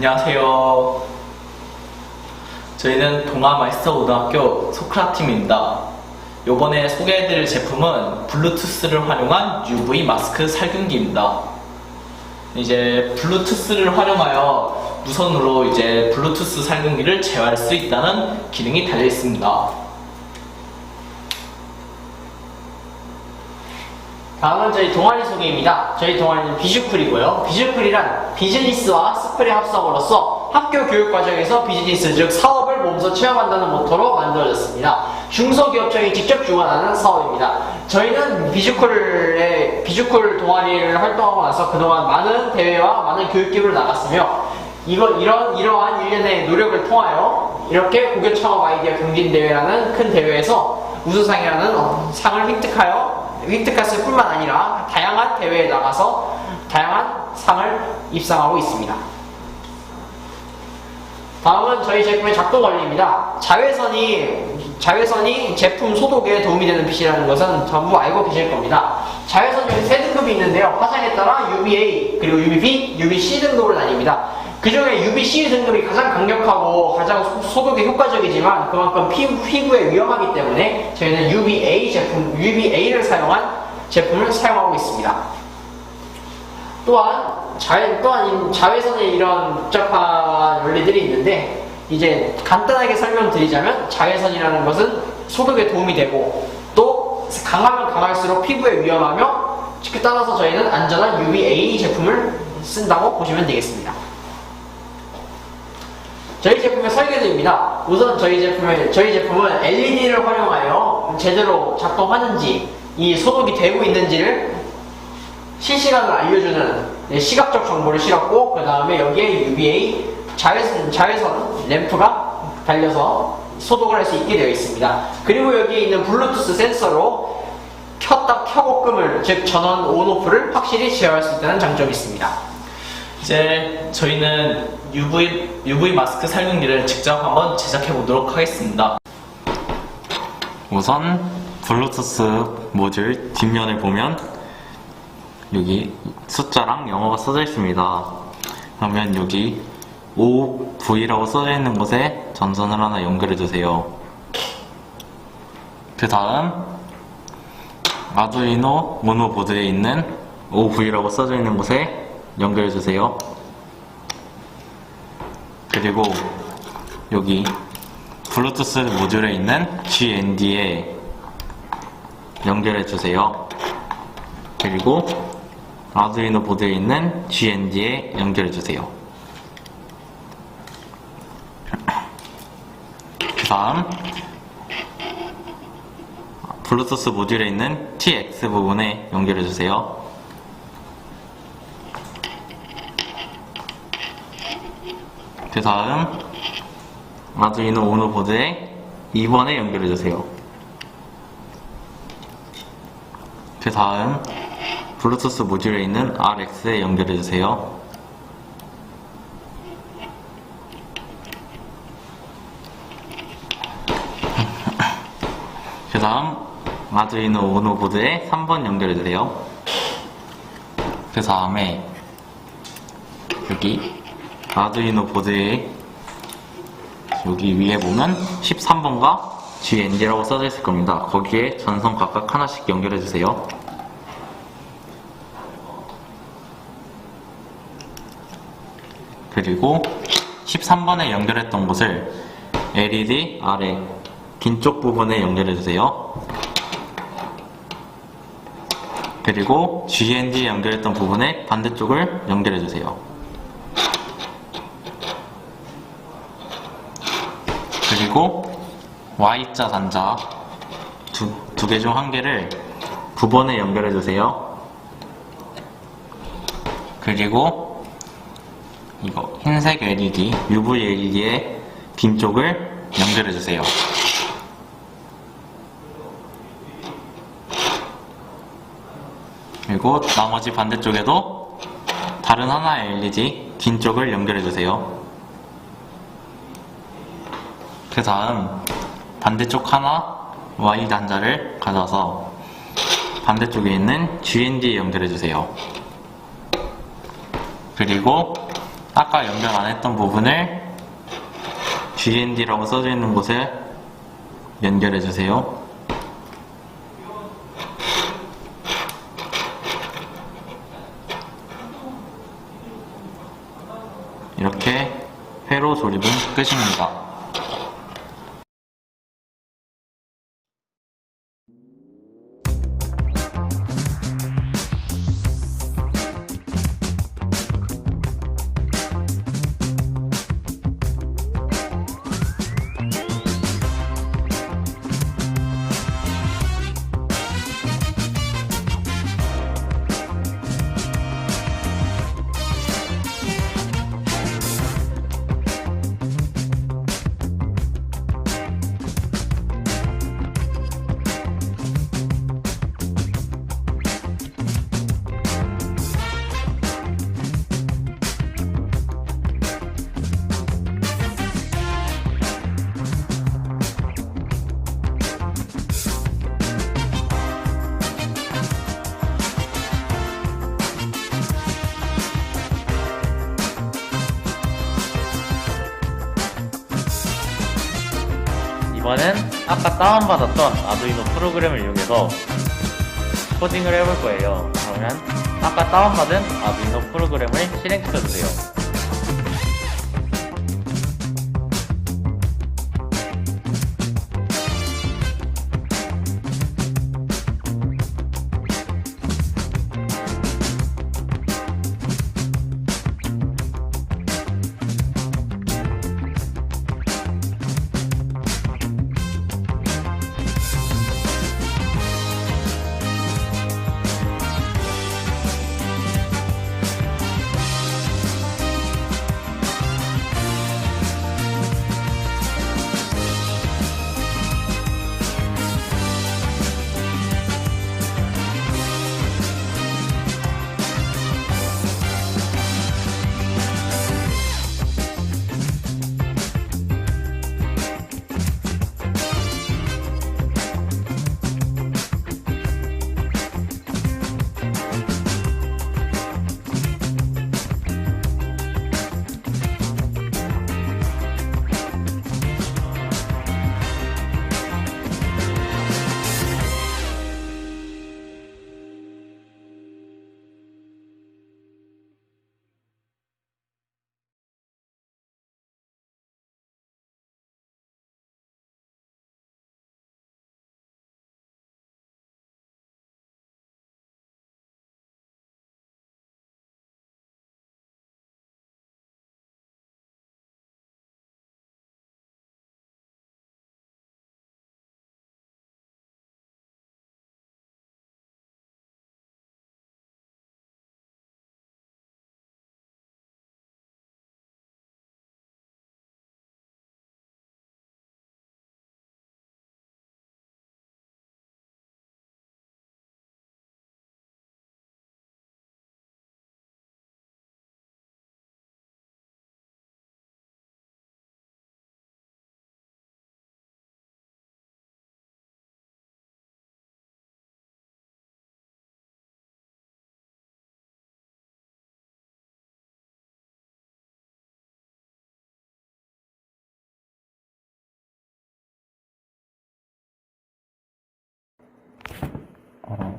안녕하세요. 저희는 동아마이스터 고등학교 소크라팀입니다. 이번에 소개해드릴 제품은 블루투스를 활용한 UV 마스크 살균기입니다. 이제 블루투스를 활용하여 무선으로 이제 블루투스 살균기를 제어할 수 있다는 기능이 달려 있습니다. 다음은 저희 동아리 소개입니다. 저희 동아리는 비주쿨이고요. 비주쿨이란 비즈니스와 스프레 합성으로서 학교 교육 과정에서 비즈니스 즉 사업을 몸소 체험한다는 모토로 만들어졌습니다. 중소기업청이 직접 주관하는 사업입니다. 저희는 비주쿨의 비주쿨 동아리를 활동하고 나서 그동안 많은 대회와 많은 교육 기부를 나갔으며 이거 이런 이러한 일련의 노력을 통하여 이렇게 고교 창업 아이디어 경진 대회라는 큰 대회에서 우수상이라는 어, 상을 획득하여 획득했을 뿐만 아니라 다양한 대회에 나가서 다양한 상을 입상하고 있습니다. 다음은 저희 제품의 작동 원리입니다. 자외선이 자외선이 제품 소독에 도움이 되는 빛이라는 것은 전부 알고 계실 겁니다. 자외선이 세 등급이 있는데요. 화상에 따라 UVA 그리고 UVB, UVC 등급으로 나뉩니다. 그 중에 UVC 등급이 가장 강력하고 가장 소- 소독에 효과적이지만 그만큼 피부, 피부 에 위험하기 때문에 저희는 UVA 제품, UVA를 사용한 제품을 사용하고 있습니다. 또한 자외, 또한 이 자외선의 이런 복잡한 원리들이 있는데 이제 간단하게 설명드리자면 자외선이라는 것은 소독에 도움이 되고 또 강하면 강할수록 피부에 위험하며 그 따라서 저희는 안전한 UVA 제품을 쓴다고 보시면 되겠습니다. 저희 제품의 설계도입니다. 우선 저희 제품의 저희 제품은 LED를 활용하여 제대로 작동하는지 이 소독이 되고 있는지를 실시간으로 알려주는 네, 시각적 정보를 실었고 그 다음에 여기에 UVA 자외선, 자외선 램프가 달려서 소독을 할 수 있게 되어 있습니다. 그리고 여기에 있는 블루투스 센서로 켰다 켜고 끄을 즉 전원 온오프를 확실히 제어할 수 있다는 장점이 있습니다. 이제 저희는 UV, UV 마스크 살균기를 직접 한번 제작해 보도록 하겠습니다. 우선 블루투스 모듈 뒷면을 보면 여기 숫자랑 영어가 써져 있습니다. 그러면 여기 OV라고 써져 있는 곳에 전선을 하나 연결해 주세요. 그 다음 아두이노 모노 보드에 있는 OV라고 써져 있는 곳에 연결해 주세요. 그리고 여기 블루투스 모듈에 있는 GND에 연결해 주세요. 그리고 아두이노 보드에 있는 GND에 연결해 주세요. 그 다음 블루투스 모듈에 있는 TX 부분에 연결해 주세요. 그 다음 아두이노 오노 보드에 2번에 연결해 주세요. 그 다음 블루투스 모듈에 있는 RX에 연결해 주세요. 그 다음 아두이노 오노 보드에 3번 연결해 주세요. 그 다음에 여기 아두이노 보드에 여기 위에 보면 13번과 GND라고 써져 있을 겁니다. 거기에 전선 각각 하나씩 연결해 주세요. 그리고 13번에 연결했던 곳을 LED 아래 긴 쪽 부분에 연결해 주세요. 그리고 GND에 연결했던 부분에 반대쪽을 연결해 주세요. 그리고 Y자 단자 두개 중 한 개를 9번에 연결해 주세요. 그리고 이거 흰색 LED, UV LED의 긴 쪽을 연결해 주세요. 그리고 나머지 반대쪽에도 다른 하나의 LED 긴 쪽을 연결해 주세요. 그 다음 반대쪽 하나 Y 단자를 가져서 반대쪽에 있는 GND에 연결해 주세요. 그리고 아까 연결 안 했던 부분을 GND라고 써져 있는 곳에 연결해 주세요. 이렇게 회로 조립은 끝입니다. 이번엔 아까 다운받았던 아두이노 프로그램을 이용해서 코딩을 해볼 거예요. 그러면 아까 다운받은 아두이노 프로그램을 실행시켜주세요.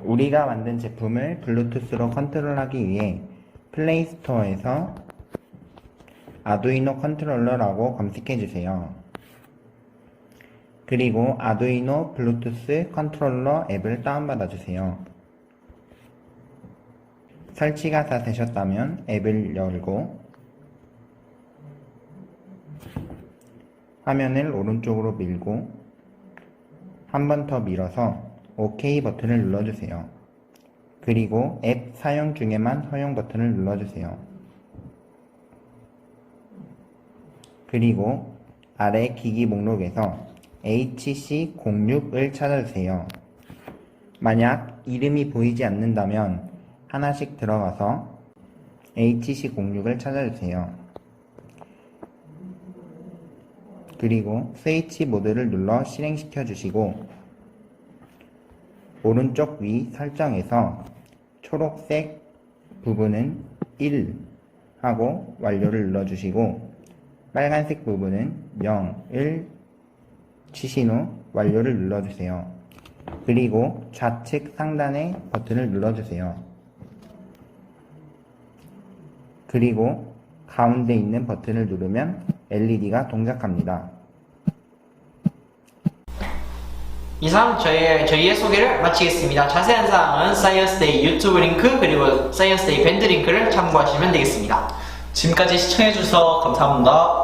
우리가 만든 제품을 블루투스로 컨트롤하기 위해 플레이 스토어에서 아두이노 컨트롤러라고 검색해 주세요. 그리고 아두이노 블루투스 컨트롤러 앱을 다운받아 주세요. 설치가 다 되셨다면 앱을 열고 화면을 오른쪽으로 밀고 한 번 더 밀어서 OK 버튼을 눌러주세요. 그리고 앱 사용 중에만 허용 버튼을 눌러주세요. 그리고 아래 기기 목록에서 HC06을 찾아주세요. 만약 이름이 보이지 않는다면 하나씩 들어가서 HC06을 찾아주세요. 그리고 스위치 모드를 눌러 실행시켜 주시고 오른쪽 위 설정에서 초록색 부분은 1 하고 완료를 눌러주시고 빨간색 부분은 0, 1 치신 후 완료를 눌러주세요. 그리고 좌측 상단의 버튼을 눌러주세요. 그리고 가운데 있는 버튼을 누르면 LED가 동작합니다. 이상 저희의, 저희의 소개를 마치겠습니다. 자세한 사항은 사이언스데이 유튜브 링크 그리고 사이언스데이 밴드 링크를 참고하시면 되겠습니다. 지금까지 시청해주셔서 감사합니다.